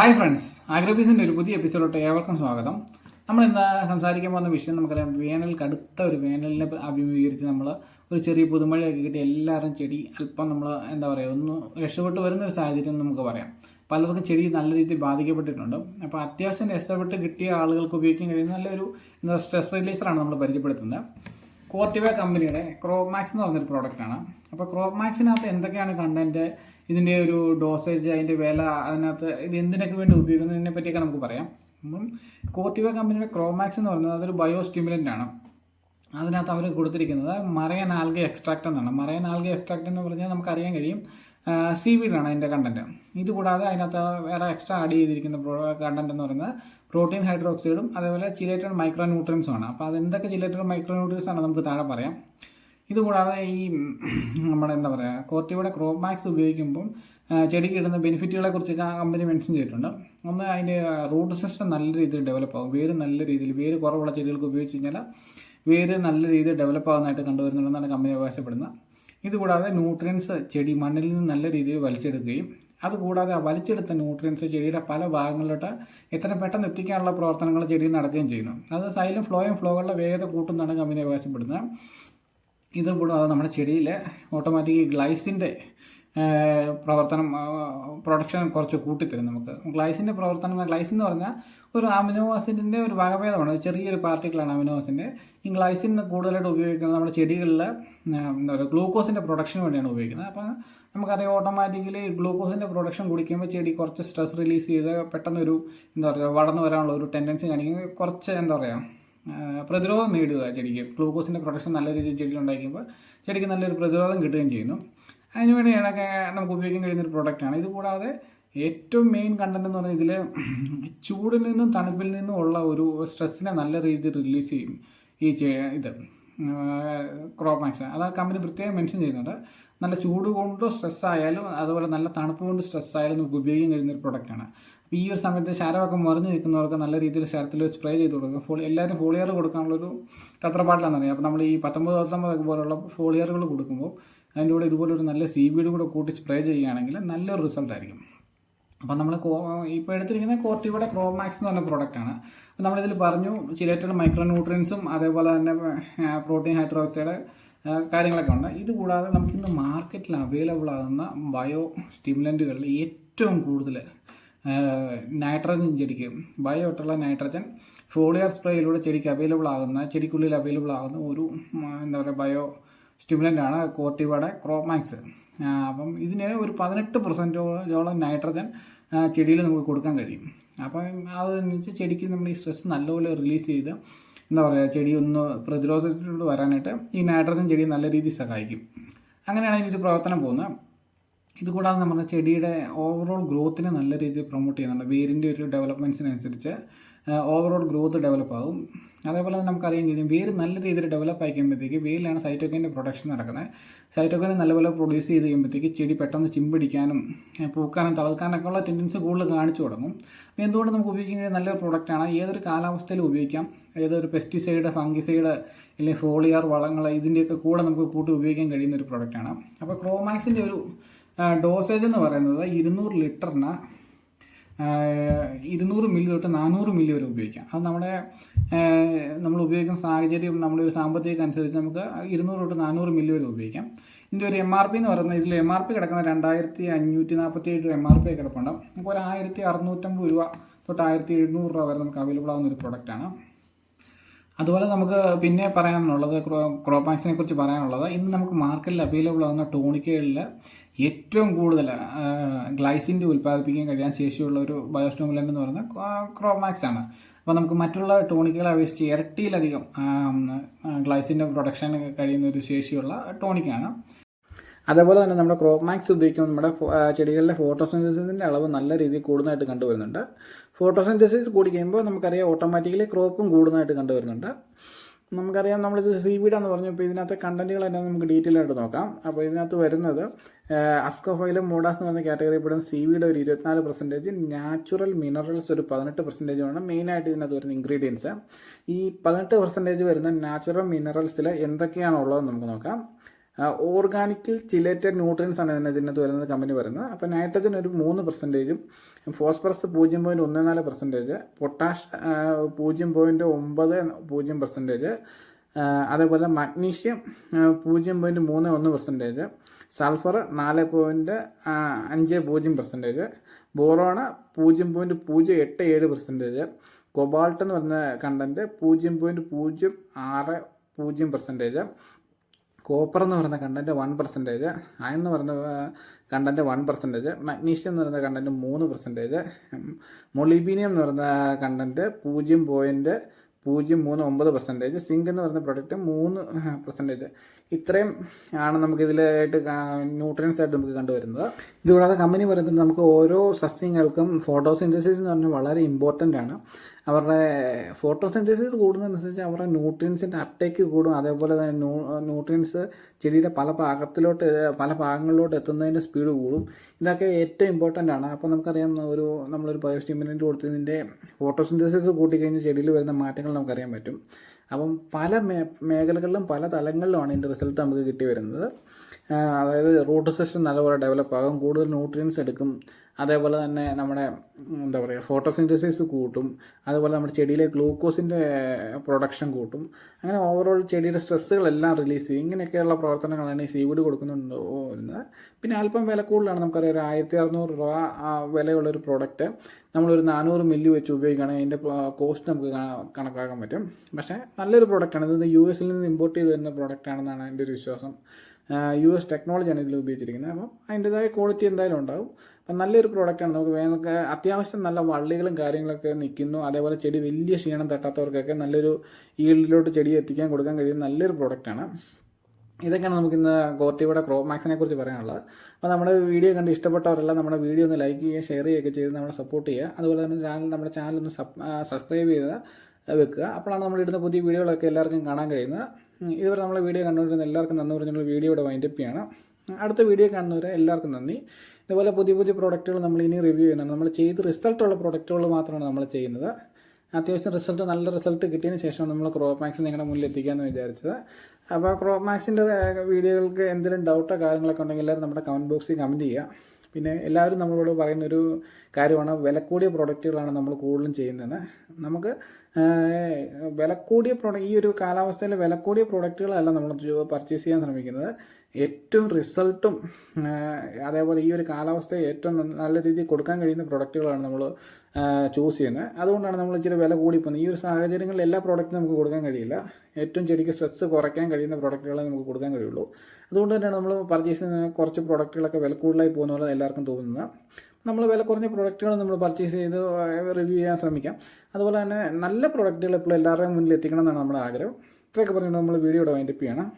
Hi friends. ആഗ്രോബീസിന്റെ ഒരു പുതിയ എപ്പിസോഡോട്ട് ഏവർക്കും സ്വാഗതം. നമ്മൾ ഇന്ന് സംസാരിക്കാൻ പോകുന്ന വിഷയം നമുക്കറിയാം. വേനൽ കടുത്ത ഒരു വേനലിനെ അഭിമുഖീകരിച്ച് നമ്മൾ ഒരു ചെറിയ പുതുമഴയൊക്കെ കിട്ടി എല്ലാവരും ചെടി അല്പം നമ്മൾ എന്താ പറയുക ഒന്ന് രക്ഷപ്പെട്ട് വരുന്ന ഒരു സാഹചര്യം നമുക്ക് പറയാം. പലർക്കും ചെടി നല്ല രീതിയിൽ ബാധിക്കപ്പെട്ടിട്ടുണ്ട്. അപ്പോൾ അത്യാവശ്യം രക്ഷപ്പെട്ട് കിട്ടിയ ആളുകൾക്ക് ഉപയോഗിക്കാൻ കഴിയുന്ന നല്ലൊരു സ്ട്രെസ് റിലീസറാണ് നമ്മൾ പരിചയപ്പെടുത്തുന്നത്. കോർട്ടിവ കമ്പനിയുടെ ക്രോമാക്സ് എന്ന് പറഞ്ഞൊരു പ്രോഡക്റ്റാണ് അപ്പോൾ ക്രോമാക്സിനകത്ത് എന്തൊക്കെയാണ് കണ്ടന്റ് ഇതിന്റെ ഒരു ഡോസേജ് അതിന്റെ വില അതിനകത്ത് ഇത് എന്തിനൊക്കെ വേണ്ടി ഉപയോഗിക്കുന്നതിനെ പറ്റിയൊക്കെ നമുക്ക് പറയാം. അപ്പം കോർട്ടിവ കമ്പനിയുടെ ക്രോമാക്സ് എന്ന് പറയുന്നത് അതൊരു ബയോ സ്റ്റിമുലന്റ് ആണ് അതിനകത്ത് അവർ കൊടുത്തിരിക്കുന്നത് മറയൻ ആൽഗ എക്സ്ട്രാക്ട് എന്നാണ്. മറയൻ ആൽഗ എക്സ്ട്രാക്ട് എന്ന് പറഞ്ഞാൽ നമുക്കറിയാൻ കഴിയും. സി വീഡാണ് അതിന്റെ കണ്ടന്റ് ഇത് കൂടാതെ അതിനകത്ത് വേറെ എക്സ്ട്രാ ആഡ് ചെയ്തിരിക്കുന്ന കണ്ടന്റ് എന്ന് പറയുന്നത് പ്രോട്ടീൻ ഹൈഡ്രോക്സൈഡും അതേപോലെ ചിലേറ്റഡ് മൈക്രോ ആണ്. അപ്പോൾ അതെന്തൊക്കെ ചിലേറ്റഡ് മൈക്രോ ന്യൂട്രിയൻസ് ആണ് നമുക്ക് താഴെ പറയാം. ഇതുകൂടാതെ ഈ നമ്മുടെ എന്താ പറയുക കോർട്ടിയുടെ ക്രോമാക്സ് ഉപയോഗിക്കുമ്പം ആ, ചെടിക്ക് ഇടുന്ന ബെനിഫിറ്റുകളെ കുറിച്ച് കമ്പനി മെൻഷൻ ചെയ്തിട്ടുണ്ട്. ഒന്ന് അതിന്റെ റൂട്ട് സിസ്റ്റം നല്ല രീതിയിൽ ഡെവലപ്പ് ആകും വേര് നല്ല രീതിയിൽ വേര് കുറവുള്ള ചെടികൾക്ക് ഉപയോഗിച്ച് കഴിഞ്ഞാൽ വേര് നല്ല രീതിയിൽ ഡെവലപ്പ് ആകുന്നതായിട്ട് കണ്ടുവരുന്നുണ്ടെന്നാണ് കമ്പനി അവകാശപ്പെടുന്നത്. ഇതുകൂടാതെ ന്യൂട്രിയൻസ് ചെടി മണ്ണിൽ നിന്ന് നല്ല രീതിയിൽ വലിച്ചെടുക്കുകയും അതുകൂടാതെ വലിച്ചെടുത്ത ന്യൂട്രിയൻസ് ചെടിയുടെ പല ഭാഗങ്ങളിലോട്ട് എത്ര പെട്ടെന്ന് എത്തിക്കാനുള്ള പ്രവർത്തനങ്ങൾ ചെടി നടക്കുകയും ചെയ്യുന്നു. അത് സൈലും ഫ്ലോയും ഫ്ലോകളുടെ വേഗത കൂട്ടുന്നതാണ് കമ്പനി അവകാശപ്പെടുന്നത്. ഇതുകൂടാതെ നമ്മുടെ ചെടിയിലെ ഓട്ടോമാറ്റിക് ഗ്ലൈസിന്റെ പ്രവർത്തനം പ്രൊഡക്ഷൻ കുറച്ച് കൂട്ടിത്തരും നമുക്ക്. ഗ്ലൈസിന്റെ പ്രവർത്തനം ഗ്ലൈസിൻ എന്ന് പറഞ്ഞാൽ ഒരു അമിനോ ആസിഡിന്റെ ഒരു വകഭേദമാണ് ചെറിയൊരു പാർട്ടിക്കിളാണ് അമിനോ ആസിഡിന്റെ ഈ ഗ്ലൈസിൻ കൂടുതലായിട്ട് ഉപയോഗിക്കുന്നത് നമ്മുടെ ചെടികളിൽ എന്താ പറയുക ഗ്ലൂക്കോസിന്റെ പ്രൊഡക്ഷന് വേണ്ടിയാണ് ഉപയോഗിക്കുന്നത്. അപ്പോൾ നമുക്കറിയാം ഓട്ടോമാറ്റിക്കലി ഗ്ലൂക്കോസിന്റെ പ്രൊഡക്ഷൻ കുടിക്കുമ്പോൾ ചെടി കുറച്ച് സ്ട്രെസ് റിലീസ് ചെയ്ത് പെട്ടെന്നൊരു എന്താ പറയുക വളർന്നു വരാനുള്ള ഒരു ടെൻഡൻസി കാണിക്കുന്നത് കുറച്ച് എന്താ പറയുക പ്രതിരോധം നേടുക ചെടിക്ക്. ഗ്ലൂക്കോസിന്റെ പ്രൊഡക്ഷൻ നല്ല രീതിയിൽ ചെടിയിൽ ഉണ്ടാക്കുമ്പോൾ ചെടിക്ക് നല്ലൊരു പ്രതിരോധം കിട്ടുകയും ചെയ്യുന്നു. അതിന് വേണ്ടിയാണൊക്കെ നമുക്ക് ഉപയോഗിക്കാൻ കഴിയുന്ന ഒരു പ്രോഡക്റ്റാണ് ഇതുകൂടാതെ ഏറ്റവും മെയിൻ കണ്ടന്റ് എന്ന് പറഞ്ഞാൽ ഇതിൽ ചൂടിൽ നിന്നും തണുപ്പിൽ നിന്നും ഉള്ള ഒരു സ്ട്രെസ്സിനെ നല്ല രീതിയിൽ റിലീസ് ചെയ്യും ഈ ഇത് ക്രോമാക്സ് അത് ആ കമ്പനി പ്രത്യേകം മെൻഷൻ ചെയ്യുന്നുണ്ട്. നല്ല ചൂട് കൊണ്ടോ സ്ട്രെസ് ആയാലും അതുപോലെ നല്ല തണുപ്പ് കൊണ്ട് സ്ട്രെസ് ആയാലും നമുക്ക് ഉപയോഗിക്കാൻ കഴിയുന്ന ഒരു പ്രോഡക്റ്റാണ് അപ്പോൾ ഈ ഒരു സമയത്ത് ശരമൊക്കെ മറിഞ്ഞ് നിൽക്കുന്നവർക്ക് നല്ല രീതിയിൽ ശരത്തിൽ സ്പ്രേ ചെയ്ത് കൊടുക്കുക ഫോളി എല്ലാവരും ഫോളിയർ കൊടുക്കാനുള്ളൊരു തത്രപ്പാട്ടിലാണെന്ന് അറിയാം. അപ്പോൾ നമ്മൾ ഈ പത്തൊമ്പത് പത്തൊമ്പതൊക്കെ പോലുള്ള ഫോളിയറുകൾ കൊടുക്കുമ്പോൾ അതിന്റെ കൂടെ ഇതുപോലെ ഒരു നല്ല സി വീടും കൂടെ കൂട്ടി സ്പ്രേ ചെയ്യുകയാണെങ്കിൽ നല്ലൊരു റിസൾട്ട് ആയിരിക്കും. അപ്പം നമ്മൾ ഇപ്പോൾ എടുത്തിരിക്കുന്ന കോർട്ടിയുടെ ക്രോമാക്സ് എന്ന് പറഞ്ഞ പ്രോഡക്റ്റാണ് അപ്പോൾ നമ്മളിതിൽ പറഞ്ഞു ചിലേറ്റഡ് മൈക്രോ ന്യൂട്രിയൻസും അതേപോലെ തന്നെ പ്രോട്ടീൻ ഹൈഡ്രോക്സൈഡ് കാര്യങ്ങളൊക്കെ ഉണ്ട്. ഇതുകൂടാതെ നമുക്കിന്ന് മാർക്കറ്റിൽ അവൈലബിൾ ആകുന്ന ബയോ സ്റ്റിമുലന്റുകളിൽ ഏറ്റവും കൂടുതൽ നൈട്രജൻ ചെടിക്ക് ബയോ ആയിട്ടുള്ള നൈട്രജൻ ഫോളിയർ സ്പ്രേയിലൂടെ ചെടിക്ക് അവൈലബിൾ ആകുന്ന ചെടിക്കുള്ളിൽ അവൈലബിൾ ആകുന്ന ഒരു എന്താ പറയുക ബയോ സ്റ്റിമുലന്റ് ആണ് കോർട്ടിവയുടെ ക്രോമാക്സ് അപ്പം ഇതിന് ഒരു പതിനെട്ട് പെർസെന്റോളം നൈട്രജൻ ചെടിയിൽ നമുക്ക് കൊടുക്കാൻ കഴിയും. അപ്പം അതനുസരിച്ച് ചെടിക്ക് നമ്മൾ ഈ സ്ട്രെസ് നല്ലപോലെ റിലീസ് ചെയ്ത് എന്താ പറയുക ചെടി ഒന്ന് പ്രതിരോധത്തിലൂടെ വരാനായിട്ട് ഈ നൈട്രജൻ ചെടി നല്ല രീതിയിൽ സഹായിക്കും. അങ്ങനെയാണ് ഇതിന്റെ പ്രവർത്തനം പോകുന്നത്. ഇതുകൂടാതെ നമ്മുടെ ചെടിയുടെ ഓവറോൾ ഗ്രോത്തിനെ നല്ല രീതിയിൽ പ്രൊമോട്ട് ചെയ്യുന്നുണ്ട്. വേരിന്റെ ഒരു ഡെവലപ്മെന്റ്സിനനുസരിച്ച് ഓവറോൾ ഗ്രോത്ത് ഡെവലപ്പ് ആകും അതേപോലെ തന്നെ നമുക്കറിയാൻ കഴിയും വേര് നല്ല രീതിയിൽ ഡെവലപ്പ് ആയി കഴിയുമ്പോഴത്തേക്ക് വേരിലാണ് സൈറ്റോക്കിന്റെ പ്രൊഡക്ഷൻ നടക്കുന്നത്. സൈറ്റോക്കൈൻ നല്ലപോലെ പ്രൊഡ്യൂസ് ചെയ്ത് കഴിയുമ്പോഴത്തേക്ക് ചെടി പെട്ടെന്ന് ചിമ്പിടിക്കാനും പൂക്കാനും തളർക്കാനൊക്കെ ഉള്ള ടെൻഡൻസ് കൂടുതൽ കാണിച്ചു തുടങ്ങും. അപ്പോൾ എന്തുകൊണ്ട് നമുക്ക് ഉപയോഗിക്കാൻ കഴിയുന്ന നല്ലൊരു പ്രൊഡക്റ്റാണ് ഏതൊരു കാലാവസ്ഥയിലും ഉപയോഗിക്കാം. ഏതൊരു പെസ്റ്റിസൈഡ് ഫംഗിസൈഡ് അല്ലെങ്കിൽ ഫോളിയർ വളങ്ങൾ ഇതിന്റെയൊക്കെ കൂടെ നമുക്ക് കൂട്ടി ഉപയോഗിക്കാൻ കഴിയുന്ന ഒരു പ്രൊഡക്റ്റാണ് അപ്പോൾ ക്രോമാക്സിന്റെ ഒരു ഡോസേജ് എന്ന് പറയുന്നത് ഇരുന്നൂറ് ലിറ്ററിന് ഇരുന്നൂറ് മില്ലി തൊട്ട് നാനൂറ് മില്ലി വരെ ഉപയോഗിക്കാം. അത് നമ്മുടെ നമ്മൾ ഉപയോഗിക്കുന്ന സാഹചര്യം നമ്മുടെ ഒരു സാമ്പത്തികം അനുസരിച്ച് നമുക്ക് ഇരുന്നൂറ് തൊട്ട് നാനൂറ് മില്ലി വരെ ഉപയോഗിക്കാം. ഇതിന്റെ ഒരു എം ആർ പി എന്ന് പറയുന്നത് ഇതിൽ എം ആർ പി കിടക്കുന്ന രണ്ടായിരത്തി അഞ്ഞൂറ്റി നാൽപ്പത്തി ഏഴ് എം ആർ പി കിടപ്പുണ്ട്. നമുക്ക് ഒരു ആയിരത്തി അറുന്നൂറ്റമ്പത് രൂപ തൊട്ട് ആയിരത്തി എഴുന്നൂറ് രൂപ വരെ നമുക്ക് അവൈലബിൾ ആവുന്ന ഒരു പ്രൊഡക്റ്റാണ് അതുപോലെ നമുക്ക് പിന്നെ പറയാനുള്ളത് ക്രോ ക്രോപാക്സിനെ കുറിച്ച് പറയാനുള്ളത് ഇന്ന് നമുക്ക് മാർക്കറ്റിൽ അവൈലബിൾ ആകുന്ന ടോണിക്കുകളിൽ ഏറ്റവും കൂടുതൽ ഗ്ലൈസിന്റെ ഉൽപ്പാദിപ്പിക്കാൻ കഴിയാൻ ശേഷിയുള്ള ഒരു ബയോസ്റ്റോമുലന്റ് എന്ന് പറയുന്നത് ക്രോമാക്സ് ആണ്. അപ്പോൾ നമുക്ക് മറ്റുള്ള ടോണിക്കുകളെ അപേക്ഷിച്ച് ഇരട്ടിയിലധികം ഗ്ലൈസിന്റെ പ്രൊഡക്ഷൻ കഴിയുന്ന ഒരു ശേഷിയുള്ള ടോണിക്കാണ്. അതേപോലെ തന്നെ നമ്മുടെ ക്രോപ്പ് മാക്സ് ഉപയോഗിക്കുമ്പോൾ നമ്മുടെ ചെടികളുടെ ഫോട്ടോസിന്തസിന്റെ അളവ് നല്ല രീതിയിൽ കൂടുന്നതായിട്ട് കണ്ടുവരുന്നുണ്ട്. ഫോട്ടോസിന്തസിസ് കൂടി കഴിയുമ്പോൾ നമുക്കറിയാം ഓട്ടോമാറ്റിക്കലി ക്രോപ്പും കൂടുന്നതായിട്ട് കണ്ടുവരുന്നുണ്ട്. നമുക്കറിയാം നമ്മളിത് സി വീടാന്ന് പറഞ്ഞു ഇപ്പോൾ ഇതിനകത്ത് കണ്ടന്റുകൾ തന്നെ നമുക്ക് ഡീറ്റെയിൽ ആയിട്ട് നോക്കാം. അപ്പോൾ ഇതിനകത്ത് വരുന്നത് അസ്കോഫൈലും മൂഡാസ് എന്ന് പറഞ്ഞ കാറ്റഗറി പെടുന്ന സി വിയുടെ ഒരു ഇരുപത്തിനാല് പെർസെന്റേജ് നാച്ചുറൽ മിനറൽസ് ഒരു പതിനെട്ട് പെർസെന്റേജുമാണ് മെയിനായിട്ട് ഇതിനകത്ത് വരുന്ന ഇൻഗ്രീഡിയൻസ് ഈ പതിനെട്ട് പെർസെന്റേജ് വരുന്ന നാച്ചുറൽ മിനറൽസിൽ എന്തൊക്കെയാണുള്ളതെന്ന് നമുക്ക് നോക്കാം. ഓർഗാനിക്കിൽ ചിലേറ്റഡ് ന്യൂട്രിയൻസ് ആണ് ഇതിന് ഇതിനകത്ത് വരുന്നത് കമ്പനി പറയുന്നത്. അപ്പോൾ നൈട്രജൻ ഒരു മൂന്ന് പെർസെന്റേജും ഫോസ്ഫറസ് പൂജ്യം പോയിന്റ് ഒന്ന് നാല് പെർസെന്റേജ് പൊട്ടാഷ് പൂജ്യം പോയിന്റ് ഒമ്പത് പൂജ്യം പെർസെന്റേജ് അതേപോലെ മഗ്നീഷ്യം പൂജ്യം പോയിന്റ് മൂന്ന് ഒന്ന് പെർസെന്റേജ് സൾഫർ നാല് പോയിന്റ് അഞ്ച് പൂജ്യം പെർസെന്റേജ് ബോറോണ് പൂജ്യം പോയിന്റ് പൂജ്യം എട്ട് ഏഴ് പെർസെന്റേജ് കൊബാൾട്ട് എന്ന് പറയുന്ന കണ്ടന്റ് പൂജ്യം പോയിന്റ് പൂജ്യം ആറ് പൂജ്യം പെർസെന്റേജ് കോപ്പർ എന്ന് പറയുന്ന കണ്ടന്റ് വൺ പെർസെന്റേജ് അയൺ എന്ന് പറയുന്ന കണ്ടന്റ് വൺ പെർസെന്റേജ് മഗ്നീഷ്യം എന്ന് പറയുന്ന കണ്ടന്റ് മൂന്ന് പെർസെന്റേജ് മൊളിബീനിയം എന്ന് പറയുന്ന കണ്ടന്റ് പൂജ്യം പോയിന്റ് പൂജ്യം മൂന്ന് ഒമ്പത് പെർസെന്റേജ് സിങ്ക് എന്ന് പറയുന്ന പ്രൊഡക്റ്റ് മൂന്ന് പെർസെന്റേജ് ഇത്രയും ആണ് നമുക്ക് ഇതിലായിട്ട് ന്യൂട്രിയൻസ് ആയിട്ട് നമുക്ക് കണ്ടുവരുന്നത്. ഇതുകൂടാതെ കമ്പനി പറയുന്നത് നമുക്ക് ഓരോ സസ്യങ്ങൾക്കും ഫോട്ടോസിന്തസിസ് എന്ന് പറഞ്ഞാൽ വളരെ ഇമ്പോർട്ടന്റ് ആണ്. അവരുടെ ഫോട്ടോസിന്തസിസ് കൂടുന്നതനുസരിച്ച് അവരുടെ ന്യൂട്രിയൻസിന്റെ അപ്ടേക്ക് കൂടും. അതേപോലെ തന്നെ ന്യൂ ന്യൂട്രിയൻസ് ചെടിയുടെ പല ഭാഗത്തിലോട്ട് പല ഭാഗങ്ങളിലോട്ട് എത്തുന്നതിന്റെ സ്പീഡ് കൂടും. ഇതൊക്കെ ഏറ്റവും ഇമ്പോർട്ടന്റ് ആണ്. അപ്പോൾ നമുക്കറിയാം ഒരു നമ്മളൊരു ബയോസ്റ്റിമുലന്റ് കൊടുത്തതിന്റെ ഫോട്ടോസിന്തസിസ് കൂട്ടിക്കഴിഞ്ഞ് ചെടിയിൽ വരുന്ന മാറ്റങ്ങൾ നമുക്കറിയാൻ പറ്റും. അപ്പം പല മേ മേഖലകളിലും പല തലങ്ങളിലുമാണ് ഇതിന്റെ റിസൾട്ട് നമുക്ക് കിട്ടി വരുന്നത്. അതായത് റൂട്ട് സിസ്റ്റം നല്ലപോലെ ഡെവലപ്പ് ആകും. കൂടുതൽ ന്യൂട്രിയൻസ് എടുക്കും. അതേപോലെ തന്നെ നമ്മുടെ എന്താ പറയുക ഫോട്ടോസിന്തസിസ് കൂട്ടും. അതുപോലെ നമ്മുടെ ചെടിയിലെ ഗ്ലൂക്കോസിന്റെ പ്രൊഡക്ഷൻ കൂട്ടും. അങ്ങനെ ഓവറോൾ ചെടിയുടെ സ്ട്രെസ്സുകളെല്ലാം റിലീസ് ചെയ്യും. ഇങ്ങനെയൊക്കെയുള്ള പ്രവർത്തനങ്ങളാണ് ഈ സീവുഡ് കൊടുക്കുന്നുണ്ട് വരുന്നത് പിന്നെ അല്പം വില കൂടുതലാണ്. നമുക്കറിയാം ഒരു ആയിരത്തി അറുന്നൂറ് രൂപ വിലയുള്ളൊരു പ്രോഡക്റ്റ് നമ്മളൊരു നാനൂറ് മില്ലി വെച്ച് ഉപയോഗിക്കുകയാണെങ്കിൽ അതിന്റെ കോസ്റ്റ് നമുക്ക് കണക്കാക്കാൻ പറ്റും. പക്ഷേ നല്ലൊരു പ്രോഡക്റ്റാണ് ഇത് യു എസിൽ നിന്ന് ഇമ്പോർട്ട് ചെയ്ത് വരുന്ന പ്രോഡക്റ്റാണെന്നാണ് എന്റെ ഒരു വിശ്വാസം. യു എസ് ടെക്നോളജിയാണ് ഇതിൽ ഉപയോഗിച്ചിരിക്കുന്നത്. അപ്പം അതിന്റെതായ ക്വാളിറ്റി എന്തായാലും ഉണ്ടാവും നല്ലൊരു പ്രോഡക്റ്റാണ് നമുക്ക് വേനൽക്ക് അത്യാവശ്യം നല്ല വള്ളികളും കാര്യങ്ങളൊക്കെ നിൽക്കുന്നു അതേപോലെ ചെടി വലിയ ക്ഷീണം തട്ടാത്തവർക്കൊക്കെ നല്ലൊരു ഈൽഡിലോട്ട് ചെടി എത്തിക്കാൻ കൊടുക്കാൻ കഴിയുന്ന നല്ലൊരു പ്രോഡക്റ്റാണ് ഇതൊക്കെയാണ് നമുക്ക് ഇന്ന് കോർട്ടിയുടെ ക്രോപ്പ് മാക്സിനെ കുറിച്ച് പറയാനുള്ളത്. അപ്പോൾ നമ്മുടെ വീഡിയോ കണ്ട് ഇഷ്ടപ്പെട്ടവരെല്ലാം നമ്മുടെ വീഡിയോ ഒന്ന് ലൈക്ക് ചെയ്യുക ഷെയർ ചെയ്യുകയൊക്കെ ചെയ്ത് നമ്മളെ സപ്പോർട്ട് ചെയ്യുക. അതുപോലെ തന്നെ ചാനൽ നമ്മുടെ ചാനൽ ഒന്ന് സബ്സ്ക്രൈബ് ചെയ്ത് വെക്കുക. അപ്പോഴാണ് നമ്മൾ ഇടുന്ന പുതിയ വീഡിയോകളൊക്കെ എല്ലാവർക്കും കാണാൻ കഴിയുന്നത്. ഇതുവരെ നമ്മളെ വീഡിയോ കണ്ടുകൊണ്ടിരുന്ന എല്ലാവർക്കും നന്ദി പറഞ്ഞുള്ള വീഡിയോയുടെ വൈൻഡപ്പ് ചെയ്യണം. അടുത്ത വീഡിയോ കാണുന്നവരെ എല്ലാവർക്കും നന്ദി. ഇതുപോലെ പുതിയ പുതിയ പ്രോഡക്റ്റുകൾ നമ്മൾ ഇനി റിവ്യൂ ചെയ്യുന്നുണ്ട് നമ്മൾ ചെയ്ത് റിസൾട്ടുള്ള പ്രോഡക്റ്റുകൾ മാത്രമാണ് നമ്മൾ ചെയ്യുന്നത്. അത്യാവശ്യം റിസൾട്ട് നല്ല റിസൾട്ട് കിട്ടിയതിന് ശേഷം നമ്മൾ ക്രോപ്പ് മാക്സ് നിങ്ങളുടെ മുന്നിൽ എത്തിക്കാമെന്ന് വിചാരിച്ചത്. അപ്പോൾ ക്രോപ്പ് മാക്സിന്റെ വീഡിയോകൾക്ക് എന്തെങ്കിലും ഡൗട്ടോ കാര്യങ്ങളൊക്കെ ഉണ്ടെങ്കിൽ എല്ലാവരും നമ്മുടെ കമന്റ് ബോക്സിൽ കമന്റ് ചെയ്യുക. പിന്നെ എല്ലാവരും നമ്മളോട് പറയുന്ന ഒരു കാര്യമാണ് വില കൂടിയ പ്രൊഡക്റ്റുകളാണ് നമ്മൾ കൂടുതലും ചെയ്യുന്നത് നമുക്ക് വില കൂടിയ പ്രൊഡക്റ്റ് ഈ ഒരു കാലാവസ്ഥയിൽ വില കൂടിയ പ്രൊഡക്റ്റുകളല്ല നമ്മൾ പർച്ചേസ് ചെയ്യാൻ ശ്രമിക്കുന്നത്. ഏറ്റവും റിസൾട്ടും അതേപോലെ ഈ ഒരു കാലാവസ്ഥയെ ഏറ്റവും നല്ല രീതിയിൽ കൊടുക്കാൻ കഴിയുന്ന പ്രൊഡക്റ്റുകളാണ് നമ്മൾ ചൂസ് ചെയ്യുന്നത്. അതുകൊണ്ടാണ് നമ്മൾ ഇച്ചിരി വില കൂടിപ്പോകുന്നത് ഈ ഒരു സാഹചര്യങ്ങളിൽ എല്ലാ പ്രോഡക്റ്റും നമുക്ക് കൊടുക്കാൻ കഴിയില്ല. ഏറ്റവും ചെടിക്ക് സ്ട്രെസ് കുറയ്ക്കാൻ കഴിയുന്ന പ്രോഡക്റ്റുകളെ നമുക്ക് കൊടുക്കാൻ കഴിയുള്ളൂ. അതുകൊണ്ട് തന്നെയാണ് നമ്മൾ പർച്ചേസ് ചെയ്യുന്ന കുറച്ച് പ്രോഡക്റ്റുകളൊക്കെ വില കൂടുതലായി പോകുന്ന പോലെ എല്ലാവർക്കും തോന്നുന്നത്. നമ്മൾ വില കുറഞ്ഞ പ്രോഡക്റ്റുകൾ നമ്മൾ പർച്ചേസ് ചെയ്ത് റിവ്യൂ ചെയ്യാൻ ശ്രമിക്കാം. അതുപോലെ തന്നെ നല്ല പ്രോഡക്റ്റുകൾ എപ്പോഴും എല്ലാവരുടെയും മുന്നിൽ എത്തിക്കണം എന്നാണ് നമ്മുടെ ആഗ്രഹം. ഇത്രയൊക്കെ പറഞ്ഞുകൊണ്ട് നമ്മൾ വീഡിയോയുടെ വൈൻഡപ്പ് ചെയ്യണം.